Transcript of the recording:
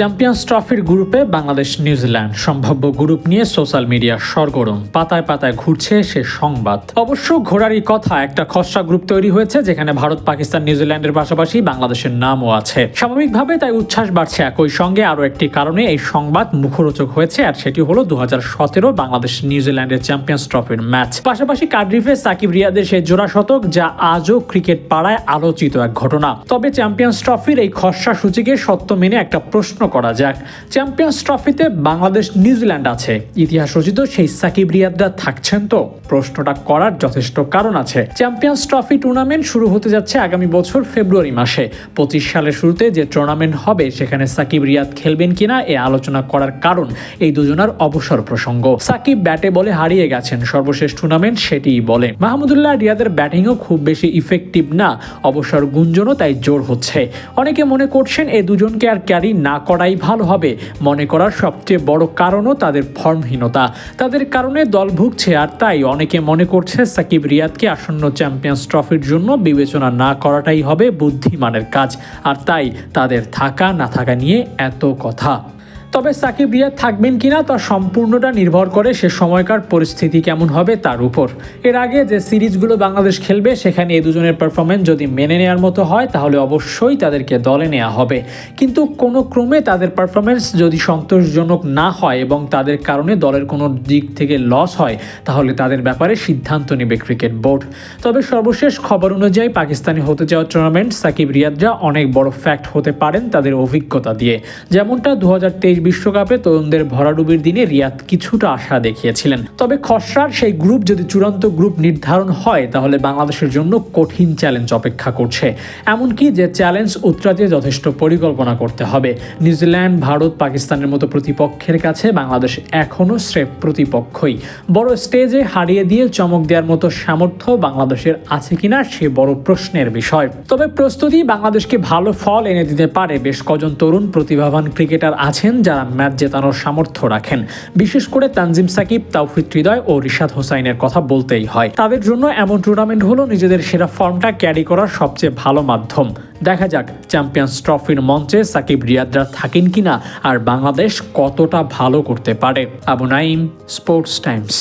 Champions ট্রফির গ্রুপে Bangladesh New Zealand সম্ভাব্য গ্রুপ নিয়ে সোশ্যাল মিডিয়া সরগরম, পাতায় পাতায় ঘুরছে সে সংবাদ। অবশ্য ঘোরারই কথা, একটা খসড়া গ্রুপ তৈরি হয়েছে যেখানে ভারত, পাকিস্তান নিউজিল্যান্ডের পাশাপাশি বাংলাদেশের নামও আছে। স্বাভাবিকভাবে তাই উচ্ছ্বাস বাড়ছে একই সঙ্গে। আরও একটি কারণে এই সংবাদ মুখরোচক হয়েছে, আর সেটি হলো দু হাজার সতেরো বাংলাদেশ নিউজিল্যান্ডের চ্যাম্পিয়ন্স ট্রফির ম্যাচ পাশাপাশি কার্ডিফে সাকিব রিয়াদের সেই জোড়া শতক, যা আজও ক্রিকেট পাড়ায় আলোচিত এক ঘটনা। তবে চ্যাম্পিয়ন্স ট্রফির এই খসড়া সূচিকে সত্য মেনে একটা প্রশ্ন করা যাক। চ্যাম্পিয়ন্স ট্রফিতে বাংলাদেশ নিউজিল্যান্ড আছে। ইতিহাস রচিত সেই সাকিব রিয়াদরা থাকছেন তো? প্রশ্নটা করার যথেষ্ট কারণ আছে। চ্যাম্পিয়ন্স ট্রফি টুর্নামেন্ট শুরু হতে যাচ্ছে আগামী বছর ফেব্রুয়ারি মাসে। পঁচিশ সালের শুরুতে যে টুর্নামেন্ট হবে, সেখানে সাকিব রিয়াদ খেলবেন কিনা, এ আলোচনা করার কারণ এই দুজনার অবসর প্রসঙ্গ। সাকিব ব্যাটে বলে হারিয়ে গেছেন, সর্বশেষ টুর্নামেন্ট সেটিই বলে। মাহমুদুল্লাহ রিয়াদের ব্যাটিংও খুব বেশি ইফেক্টিভ না, অবসর গুঞ্জনও তাই জোর হচ্ছে। অনেকে মনে করছেন এই দুজনকে আর ক্যারি না করাই ভালো হবে। মনে করার সবচেয়ে বড় কারণও তাদের ফর্মহীনতা। তাদের কারণে দল ভুগছে আর তাই অনেকে মনে করছে সাকিব রিয়াদকে আসন্ন চ্যাম্পিয়ন্স ট্রফির জন্য বিবেচনা না করাটাই হবে বুদ্ধিমানের কাজ। আর তাই তাদের থাকা না থাকা নিয়ে এত কথা। তবে সাকিব রিয়াদ থাকবেন কিনা তা সম্পূর্ণটা নির্ভর করে সে সময়কার পরিস্থিতি কেমন হবে তার উপর। এর আগে যে সিরিজগুলো বাংলাদেশ খেলবে, সেখানে এই দুজনের পারফরমেন্স যদি মেনে নেওয়ার মতো হয়, তাহলে অবশ্যই তাদেরকে দলে নেওয়া হবে। কিন্তু কোনো ক্রমে তাদের পারফরমেন্স যদি সন্তোষজনক না হয় এবং তাদের কারণে দলের কোনো দিক থেকে লস হয়, তাহলে তাদের ব্যাপারে সিদ্ধান্ত নেবে ক্রিকেট বোর্ড তবে সর্বশেষ খবর অনুযায়ী পাকিস্তানি হতে যাওয়া টুর্নামেন্ট সাকিব রিয়াদরা অনেক বড় ফ্যাক্ট হতে পারেন তাদের অভিজ্ঞতা দিয়ে। যেমনটা দু হাজার তেইশ বিশ্বকাপে তরুণদের ভরাডুবির দিনে রিয়াদ কিছুটা আশা দেখিয়েছিলেন। তবে খসড়ার সেই গ্রুপ যদি চূড়ান্ত গ্রুপ নির্ধারণ হয়, তাহলে বাংলাদেশের জন্য কঠিন চ্যালেঞ্জ অপেক্ষা করছে। এমনকি যে চ্যালেঞ্জ উত্তরাতে যথেষ্ট পরিকল্পনা করতে হবে। নিউজিল্যান্ড, ভারত, পাকিস্তানের মতো প্রতিপক্ষের কাছে বাংলাদেশ এখনও স্রেফ প্রতিপক্ষই। বড় স্টেজে হারিয়ে দিয়ে চমক দেওয়ার মতো সামর্থ্য বাংলাদেশের আছে কিনা, সে বড় প্রশ্নের বিষয়। তবে প্রস্তুতি বাংলাদেশকে ভালো ফল এনে দিতে পারে। বেশ কজন তরুণ প্রতিভাবান ক্রিকেটার আছেন যারা ম্যাচ জেতানোর সামর্থ্য রাখেন। বিশেষ করে তানজিম সাকিব, তাওফিক হৃদয় ও রিশাদ হোসাইনের কথা বলতেই হয়। তাদের জন্য এমন টুর্নামেন্ট হলো নিজেদের সেরা ফর্মটা ক্যারি করার সবচেয়ে ভালো মাধ্যম। দেখা যাক চ্যাম্পিয়ন্স ট্রফির মঞ্চে সাকিব রিয়াদরা থাকেন কিনা আর বাংলাদেশ কতটা ভালো করতে পারে। Abu Naim sports Times